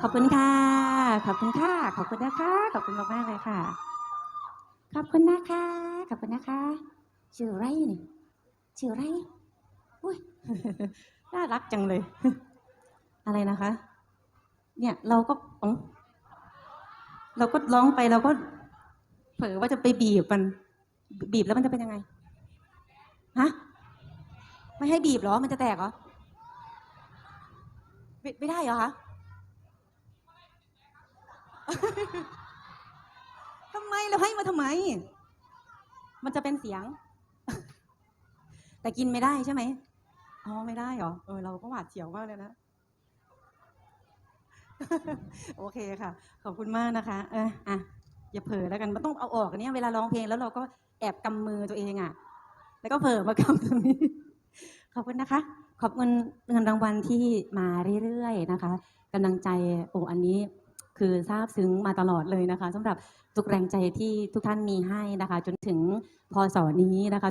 ขอบคุณค่ะ ขอบคุณค่ะ ขอบคุณนะคะ ขอบคุณมากๆเลยค่ะ ขอบคุณนะคะ ขอบคุณนะคะ ชื่อไรนี่ชื่อไรอุ้ย น่ารักจังเลย อะไรนะคะ เนี่ยเราก็อ๋อเราก็ร้องไปเราก็ เผลอว่าจะไปบีบมัน บีบแล้วมันจะเป็นยังไง ฮะ ไม่ให้บีบเหรอ มันจะแตกเหรอ ไม่ไม่ได้เหรอคะ ทำไมเราให้มาทำไม มันจะเป็นเสียง แต่กินไม่ได้ใช่ไหมอ๋อไม่ได้เหรอเออเราก็หวาดเสียวมากเลยนะโอเคค่ะ ขอบคุณมากนะคะ เอออะอย่าเผลอแล้วกันมันต้องเอาออกเนี้ยเวลาร้องเพลงแล้วเราก็แอบกำมือตัวเองอะ แล้วก็เผลอมากำตรงนี้ขอบคุณนะคะ ขอบคุณเงินรางวัลที่มาเรื่อยๆนะคะกำลังใจโอ้อันนี้ คือซาบซึ้งมาตลอดเลยนะคะสำหรับทุกแรงใจที่ทุกท่านมีให้นะคะ จนถึงพศนี้นะคะ